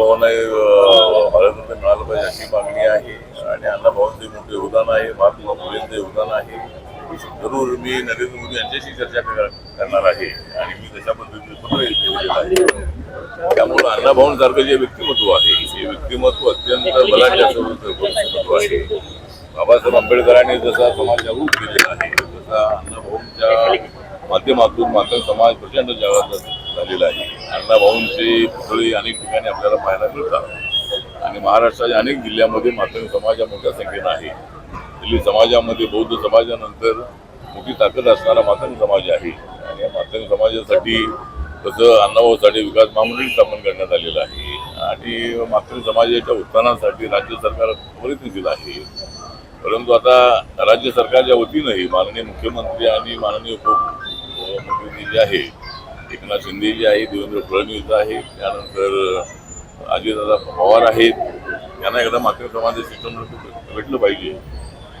अण्णाभाऊंना भारतरत्न मिळालं पाहिजे अशी मागणी आहे. आणि अण्णाभाऊंचे मोठे योगदान आहे महात्मा फुलेंचं योगदान आहे. जरूर मी नरेंद्र मोदी यांच्याशी चर्चा कर- करणार आहे. आणि मी तशा पद्धतीने पत्र लिहिलेलं आहे. त्यामुळं अण्णाभाऊंसारखं जे व्यक्तिमत्व आहे हे व्यक्तिमत्व अत्यंत बलाढ्य असं व्यक्तिमत्व आहे. बाबासाहेब आंबेडकरांनी जसा समाज जागृत केलेला आहे तसा अण्णाभाऊंच्या माध्यमातून मात्र समाज प्रचंड जागृत झालेला आहे. अण्णाभाऊंचे पुतळे अनेक ठिकाणी आपल्याला पाहायला मिळतात. आणि महाराष्ट्राच्या अनेक जिल्ह्यामध्ये मातंग समाज मोठ्या संख्येनं आहे. दिल्ली समाजामध्ये बौद्ध समाजानंतर मोठी ताकद असणारा मातंग समाज आहे. आणि या मातंग समाजासाठी तसं अण्णाभाऊसाठी विकास महामंडळ स्थापन करण्यात आलेलं आहे. आणि मातंग समाजाच्या उत्थानासाठी राज्य सरकार प्रयत्नशील आहे. परंतु आता राज्य सरकारच्या वतीनंही माननीय मुख्यमंत्री आणि माननीय उपमुख्यमंत्री जे आहे एकनाथ शिंदे जे आहे देवेंद्र फडणवीस आहे त्यानंतर अजितदादा पवार आहेत. यांना एकदा मात्र समाजाचे शिक्षण भेटलं पाहिजे.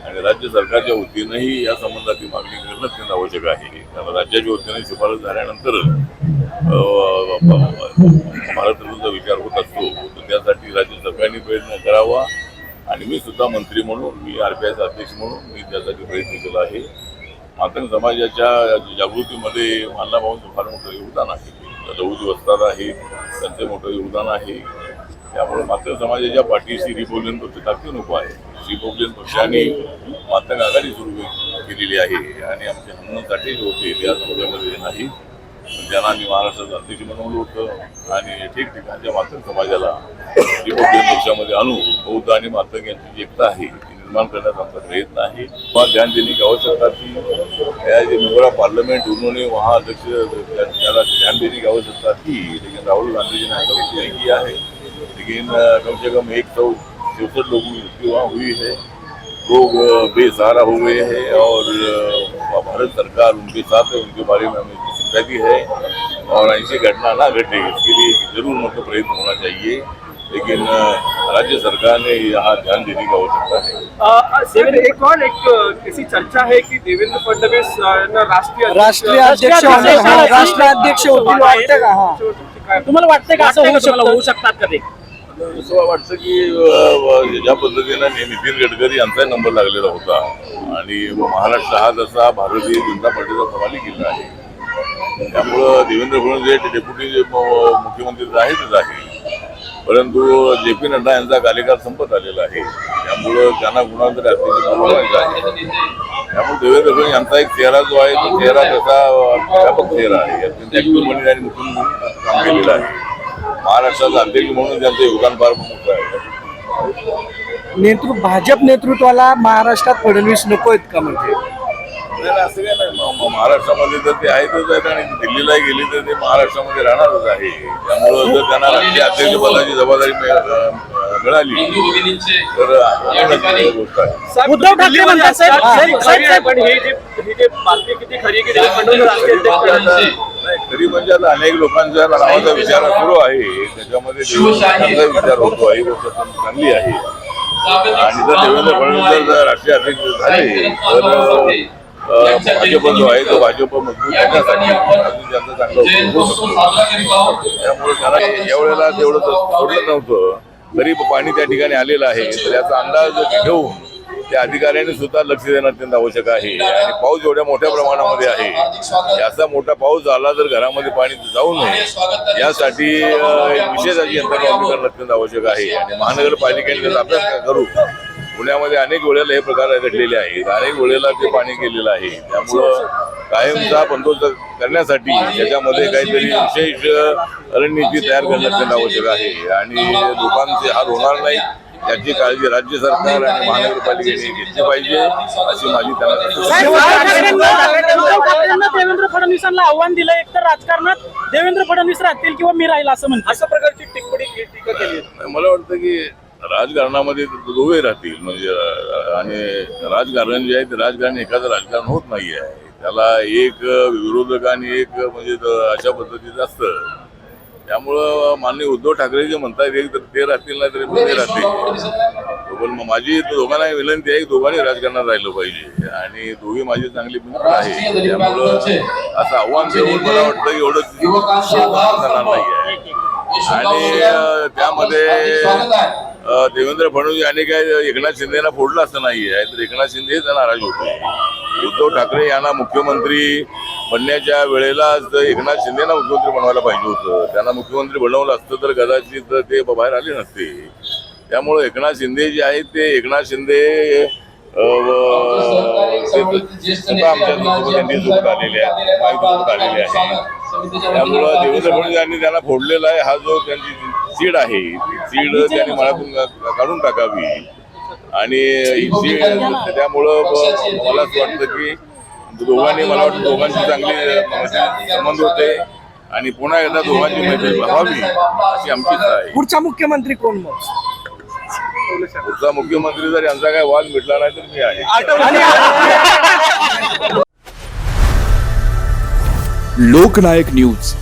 आणि राज्य सरकारच्या वतीनंही या संबंधाची मागणी करणं अत्यंत आवश्यक आहे. कारण राज्याच्या वतीने शिफारस झाल्यानंतर भारतरत्नाचा विचार होत असतो. तर त्यासाठी राज्य सरकारने प्रयत्न करावा. आणि मी सुद्धा मंत्री म्हणून मी आर पी आयचा अध्यक्ष म्हणून मी त्यासाठी प्रयत्न केला आहे. मातंग समाजाच्या जागृतीमध्ये अण्णाभाऊंचं फार मोठं योगदान आहे. दौद वस्ताद आहे त्यांचं मोठं योगदान आहे. त्यामुळे मातंग समाजाच्या पाठीशी रिपब्लिकन पक्ष टाकते नको आहे. रिपब्लिकन पक्षाने मातंग आघाडी सुरू केलेली आहे. आणि आमचे हनुमान जे होते त्या समाजामध्ये नाही. ज्यांना त्यांना आम्ही महाराष्ट्राचं अध्यक्ष बनवलं होतं आणि ठिकठिकाणच्या मातंग समाजाला रिपब्लिकन पक्षामध्ये आणू बौद्ध आणि मातंग यांची एकता आहे ती निर्माण आमचा प्रयत्न आहे. वहाँ ध्यान देने की आवश्यकता थी या जो मेंबर ऑफ़ पार्लियामेंट उन्होंने वहाँ अध्यक्ष ध्यान देने की आवश्यकता थी लेकिन राहुल गांधी जी ने ऐसा कुछ नहीं किया है लेकिन कम से कम एक सौ चौसठ लोगों की मृत्यु वहाँ हुई है. लोग बेसहारा हो गए हैं और भारत सरकार उनके साथ है, उनके बारे में हमें सिंपैथी है और ऐसी घटना ना घटे। इसके लिए ज़रूर मतलब प्रयत्न होना चाहिए। लेकिन राज्य सरकार ने यहाँ ध्यान देने की आवश्यकता है एक और एक ऐसी चर्चा है कि देवेंद्र फडणवीस राष्ट्रीय राष्ट्रीय अध्यक्ष हा, राष्ट्रीय अध्यक्ष होतील वाटतं का? हा. काय- तुम्हाला वाटतंय का असं होऊ शकतं? होऊ शकतात का ते? असं वाटतं की ज्या पद्धतीनं नि- नितीन गडकरी यांचा नंबर लागलेला होता आणि महाराष्ट्र हा जसा भारतीय जनता पार्टीचा कमाली किल्ला आहे. त्यामुळं देवेंद्र फडणवीस हे डेप्युटी मुख्यमंत्री तर आहेतच आहे. परंतु जे पी नड्डा यांचा कार्यकाळ संपत आलेला आहे त्यामुळं त्यांना कुणाला तरी अध्यक्ष आहे त्यामुळे देवेंद्र फडणवीस यांचा एक चेहरा जो आहे तो चेहरा त्याचा व्यापक चेहरा आहे. अत्यंत ऍक्टिव्ह म्हणून आणि मुख्यमंत्री काम केलेलं आहे. महाराष्ट्राचा अध्यक्ष म्हणून त्यांचं योगदान फार मोठं आहे. नेतृत्व भाजप नेतृत्वाला महाराष्ट्रात फडणवीस नको आहेत का म्हणजे. नाही, असं काय नाही महाराष्ट्रामध्ये तर ते आहेतच आहेत आणि दिल्लीला गेली तर ते महाराष्ट्रामध्ये राहणारच आहे. त्यामुळं जर त्यांना राष्ट्रीय अध्यक्षपदाची जबाबदारी मिळाली तर आनंदाची गोष्ट आहे. उद्धव ठाकरे म्हणतात साहेब, हा, साहेब, खरी साहेब, आहे, पण ही जी ही जी बातमी किती खरी आहे की देवेंद्र फडणवीस राष्ट्रीय अध्यक्ष नाही, खरी म्हणजे आता अनेक लोकांच्या नावाचा विचार सुरू आहे. त्याच्यामध्ये देवेंद्र विचार होतो आहे गोष्ट चांगली आहे. आणि जर देवेंद्र फडणवीस जर राष्ट्रीय अध्यक्ष झाले तर भाजप जो आहे तो भाजप मजबूत करण्यासाठी त्यांचा चांगला त्यामुळे त्याला या वेळेला तेवढं सोडलं नव्हतं. तरी पाणी त्या ठिकाणी आलेलं आहे. तर याचा अंदाज घेऊन त्या अधिकाऱ्यांनी सुद्धा लक्ष देणं अत्यंत आवश्यक आहे. आणि पाऊस एवढ्या मोठ्या प्रमाणामध्ये आहे. याचा मोठा पाऊस झाला तर घरामध्ये पाणी जाऊ नये. यासाठी विशेष अशी यंत्रणा करणं अत्यंत आवश्यक आहे. आणि महानगरपालिकेने त्याचा अभ्यास करू पुण्यामध्ये अनेक वेळेला हे प्रकार घडलेले आहेत. अनेक वेळेला ते पाणी गेलेलं आहे. त्यामुळं कायमचा बंदोबस्त करण्यासाठी त्याच्यामध्ये काहीतरी विशेष रणनीती तयार करणं अत्यंत आवश्यक आहे. आणि लोकांचे हाल होणार नाही याची काळजी राज्य सरकार आणि महानगरपालिकेने घेतली पाहिजे अशी माझी त्यांना देवेंद्र फडणवीसांना आव्हान दिलं एक तर राजकारणात देवेंद्र फडणवीस राहतील किंवा मी राहील असं म्हणतात. अशा प्रकारची टिप्पणी टीका केली. आहे. मला वाटतं की राजकारणामध्ये दोघे राहतील. म्हणजे आणि राजकारण जे आहे ते राजकारण एखादं राजकारण होत नाही आहे त्याला एक विरोधक आणि एक म्हणजे अशा पद्धतीचं असतं. त्यामुळं माननीय उद्धव ठाकरे जे म्हणतात एक तर ते राहतील नाही तरी ते राहतील. पण माझी दोघांना विनंती आहे की दोघांनी राजकारणात राहिलं पाहिजे. आणि दोघे माझे चांगले मित्र आहे त्यामुळं असं आव्हान देऊन मला वाटतं एवढं नाही आहे आणि त्यामध्ये देवेंद्र फडणवीस यांनी काय एकनाथ शिंदेना फोडलं असं नाही आहे तर एकनाथ शिंदे हेच नाराज होते. उद्धव ठाकरे यांना मुख्यमंत्री बनण्याच्या वेळेलाच एकनाथ शिंदेना मुख्यमंत्री बनवायला पाहिजे होतं. त्यांना मुख्यमंत्री बनवलं असतं तर कदाचित ते बाहेर आले नसते. त्यामुळे एकनाथ शिंदे जे आहेत ते एकनाथ शिंदे आमच्या त्यांनी आलेले आहेत महायुतीसोबत आलेले आहेत त्यामुळं देवेंद्र फडणवीस यांनी त्यांना फोडलेला आहे. हा जो त्यांची सीड आहे. ती सीड त्यांनी मनातून का- काढून टाकावी. आणि सीड त्यामुळं मला असं वाटतं की दोघांनी मला वाटतं दोघांची चांगली संबंध होते. आणि पुन्हा एकदा दोघांची मैत्री व्हावी अशी आमची इच्छा आहे. पुढचा मुख्यमंत्री कोण मग? पुढचा मुख्यमंत्री जर यांचा काय वाद मिटला नाही तर मी आहे. लोकनायक न्यूज.